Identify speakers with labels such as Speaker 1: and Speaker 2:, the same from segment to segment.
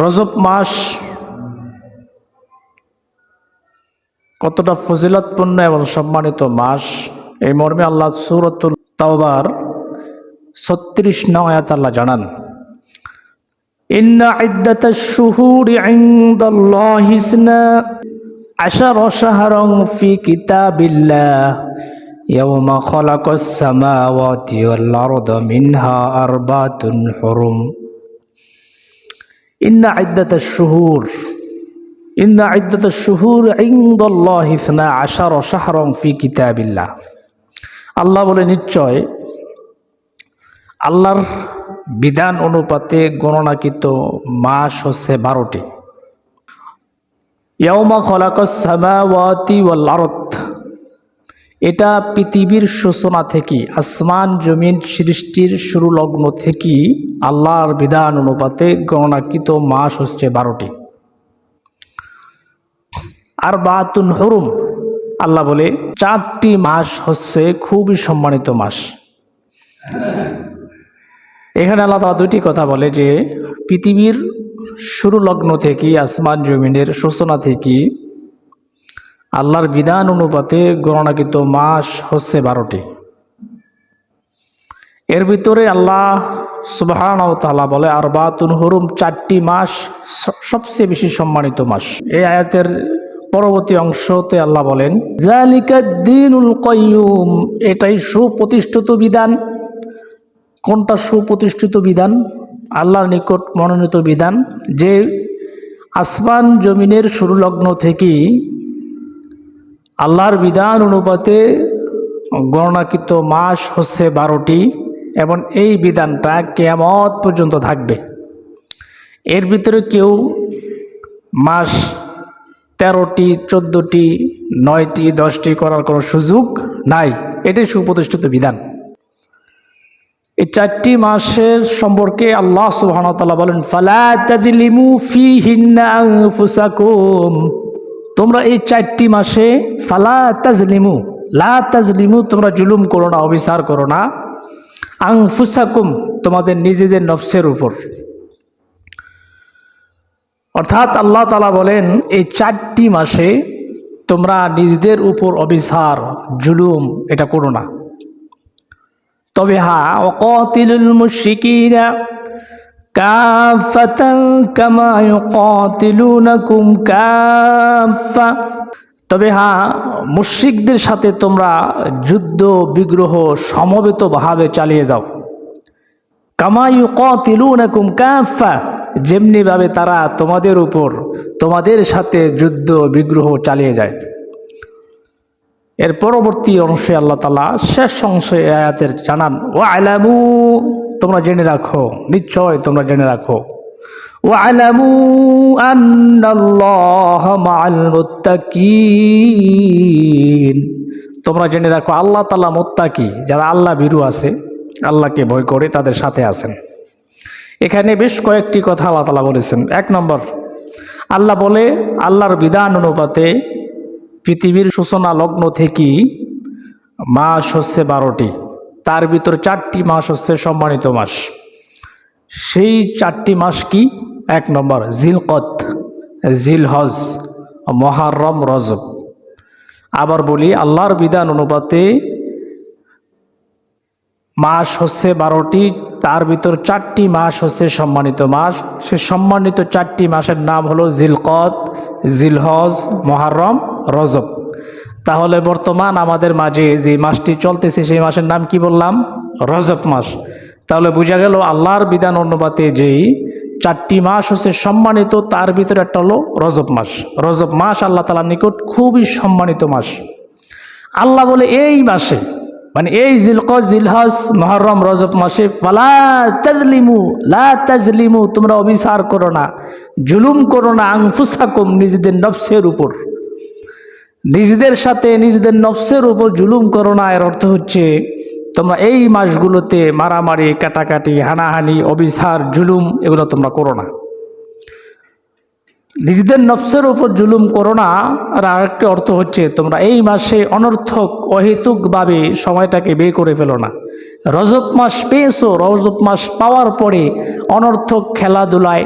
Speaker 1: রজব মাস কতটা ফজিলতপূর্ণ এবং সম্মানিত মাস এই মর্মে আল্লাহ সুরতুল তাওবার ছত্রিশ নং আয়াত আল্লাহ জানান إن عدة الشهور عند الله اثنا عشر شهرا في كتاب الله يوم خلق السماوات والأرض منها أربعة حرم ইন্না আইদাত শুহুর। ইন্না আইদাত শুহুর ইন্দল্লাহ হিসনা আশার অসাহরং ফি কিতাবিল্লা আল্লাহ বলে, নিশ্চয় আল্লাহর বিধান অনুপাতে গণনাকৃত মাস হচ্ছে বারোটি। ইয়মা খলাকাস ওয়াল আরত এটা পৃথিবীর সূচনা থেকে, আসমান, জমিন, সৃষ্টির শুরু লগ্ন থেকে আল্লাহর বিধান অনুপাতে গণনাকৃত মাস হচ্ছে বারোটি। আর বাতুন হরুম, আল্লাহ বলে, চারটি মাস হচ্ছে খুবই সম্মানিত মাস। এখানে আল্লাহ তাআলা দুইটি কথা বলে যে, পৃথিবীর শুরু লগ্ন থেকে, আসমান, জমিনের সূচনা থেকে আল্লাহর বিধান অনুপাতে গণনাকৃত মাস হচ্ছে বারোটি। এর ভিতরে আল্লাহ সুবাহান তালা বলে আর বাতুন হরুম, চারটি মাস সবচেয়ে বেশি সম্মানিত মাস। এই আয়াতের পরবর্তী অংশতে আল্লাহ বলেন জালিকাদ্দিনুল কয়ুম এটাই সুপ্রতিষ্ঠিত বিধান। কোনটা সুপ্রতিষ্ঠিত বিধান? আল্লাহর নিকট মনোনীত বিধান যে আসমান জমিনের শুরু লগ্ন থেকেই আল্লাহর বিধান অনুপাতে গণনাকৃত মাস হচ্ছে বারোটি এবং এই বিধানটা কেয়ামত পর্যন্ত থাকবে। এর ভিতরে কেউ মাস তেরোটি, চোদ্দোটি, নয়টি, দশটি করার কোনো সুযোগ নাই। এটাই সুপ্রতিষ্ঠিত বিধান। এই চারটি মাসের সম্পর্কে আল্লাহ তাআলা বলেন, ফালা তাদলিমু ফীহিন্না আনফুসাকুম। তোমরা এই চারটি মাসে ফালা তাজলিমু, লা তাজলিমু তোমরা জুলুম করো না, অবিচার করো না। আনফুসাকুম, তোমাদের নিজেদের নফসের উপর। অর্থাৎ আল্লাহ তালা বলেন, এই চারটি মাসে তোমরা নিজেদের উপর অবিচার, জুলুম এটা করো না। তবে হ্যাঁ অকতিলুল মুশরিকিনা তবে হ্যাঁ মুশরিকদের সাথে তোমরা যুদ্ধ, বিগ্রহ সমবেতভাবে চালিয়ে যাও। কামা ইউকাতিলুনাকুম কাফা যেমনিভাবে তারা তোমাদের উপর, তোমাদের সাথে যুদ্ধ, বিগ্রহ চালিয়ে যায়। এর পরবর্তী অংশে আল্লাহ তালা শেষ অংশে আয়াতের জানান ও আলামু তোমরা জেনে রাখো, নিশ্চয় তোমরা জেনে রাখো। তোমরা জেনে রাখো, আল্লাহ তালা মোত্তাকি, যারা আল্লাহ ভীরু আছে, আল্লাহকে ভয় করে তাদের সাথে আছেন। এখানে বেশ কয়েকটি কথা আল্লাহ তালা বলেছেন। এক নম্বর, আল্লাহ বলে, আল্লাহর বিধান অনুপাতে পৃথিবীর সূচনা লগ্ন থেকেই মাস হচ্ছে বারোটি। তার ভিতর চারটি মাস হচ্ছে সম্মানিত মাস। সেই চারটি মাস কি? এক নম্বর, জিলকত, জিলহজ, মহারম, রজব। আবার বলি, আল্লাহর বিধান অনুপাতে মাস হচ্ছে বারোটি, তার ভিতর চারটি মাস হচ্ছে সম্মানিত মাস। সে সম্মানিত চারটি মাসের নাম হলো জিলকত, জিলহজ, মহারম, রজব। তাহলে বর্তমান আমাদের মাঝে যে মাসটি চলতেছে, সেই মাসের নাম কি বললাম? রজব মাস। তাহলে বোঝা গেল আল্লাহর বিধান অনুপাতে যেই চারটি মাস হচ্ছে সম্মানিত, তার ভিতরে একটা হলো রজব মাস। রজব মাস আল্লাহ তালার নিকট খুবই সম্মানিত মাস। আল্লাহ বলে, এই মাসে মানে এই জিলক জিলহজ, মহরম, রজব মাসে ফালা তাজলিমু, লা তোমরা অবিচার করো না, জুলুম করো না আংফুসাকুম নিজেদের নফসের উপর। নিজেদের সাথে নিজেদের নফসের উপর জুলুম করো না, এর অর্থ হচ্ছে তোমরা এই মাসগুলোতে মারামারি, কাটাকাটি, হানাহানি, অবিচার, জুলুম এগুলো তোমরা করো না। নিজেদের নফসের উপর জুলুম করো না, আর আরেকটি অর্থ হচ্ছে তোমরা এই মাসে অনর্থক, অহেতুকভাবে সময়টাকে বের করে ফেলো না। রজব মাস পেয়েছ, রজব মাস পাওয়ার পরে অনর্থক খেলাধুলায়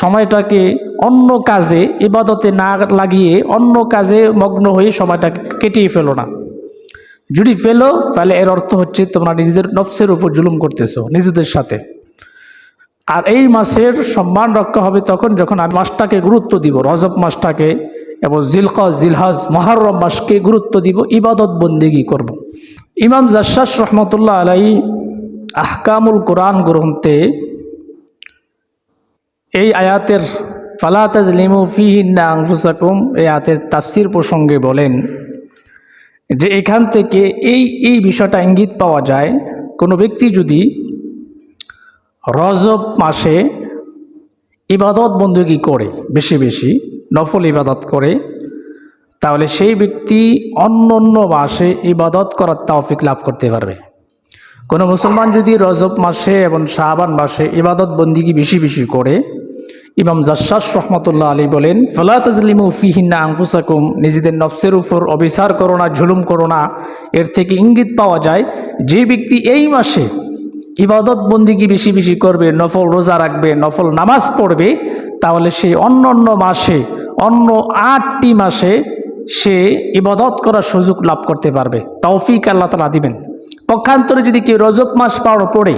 Speaker 1: সময়টাকে অন্য কাজে ইবাদতে না লাগিয়ে অন্য কাজে মগ্ন হয়ে সময়টা কেটিয়ে ফেলো না যদি ফেলো, তাহলে এর অর্থ হচ্ছে তোমরা নিজেদের নফসের উপর জুলুম করতেছো, নিজেদের সাথে আর এই মাসের সম্মান রক্ষা হবে তখন যখন আমি মাসটাকে গুরুত্ব দিব, রজব মাসটাকে এবং জিলক জিলহাজ, মহারম মাসকে গুরুত্ব দিব, ইবাদত বন্দিগি করব। ইমাম জাসাস রহমতুল্লাহ আলাই আহকামুল কোরআন গ্রন্থে এই আয়াতের ফালাতাজ লিমু ফিহিন্না আংফুসাকুম এই আয়াতের তাফসির প্রসঙ্গে বলেন যে এখান থেকে এই এই বিষয়টা ইঙ্গিত পাওয়া যায়, কোনো ব্যক্তি যদি রজব মাসে ইবাদত বন্দুকি করে, বেশি বেশি নফল ইবাদত করে, তাহলে সেই ব্যক্তি অন্য অন্য মাসে ইবাদত করার তাওফিক লাভ করতে পারবে। কোনো মুসলমান যদি রজব মাসে এবং শাহবান মাসে ইবাদত বন্দিগি বেশি বেশি করে ইমাম জাসাস রহমতুল্লাহ আলী বলেন, ফলা তাজলিমু ফিহিন্না আংফুসাকুম নিজেদের নফসের উপর অবিচার করো না ঝুলুম করো না। এর থেকে ইঙ্গিত পাওয়া যায়, যে ব্যক্তি এই মাসে ইবাদত বন্দিগি বেশি বেশি করবে, নফল রোজা রাখবে, নফল নামাজ পড়বে, তাহলে সে অন্য অন্য মাসে, অন্য আটটি মাসে সে ইবাদত করার সুযোগ লাভ করতে পারবে। তৌফিক আল্লাহ তালা দিবেন। পক্ষান্তরে যদি কেউ রজব মাস পাওয়ার পরে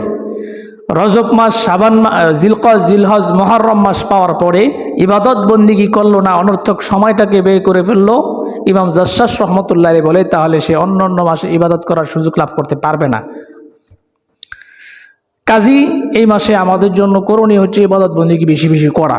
Speaker 1: রজব মাস সাবান জিলকজ জিলহজ, মহরম মাস পাওয়ার পরে ইবাদত বন্দিগি করল না? অনর্থক সময়টাকে ব্যয় করে ফেলল? ইমাম জাসাস রহমতুল্লাহ বলে, তাহলে সে অন্য অন্য মাসে ইবাদত করার সুযোগ লাভ করতে পারবে না। কাজী, এই মাসে আমাদের জন্য করণীয় হচ্ছে ইবাদত বন্দিগি বেশি বেশি করা।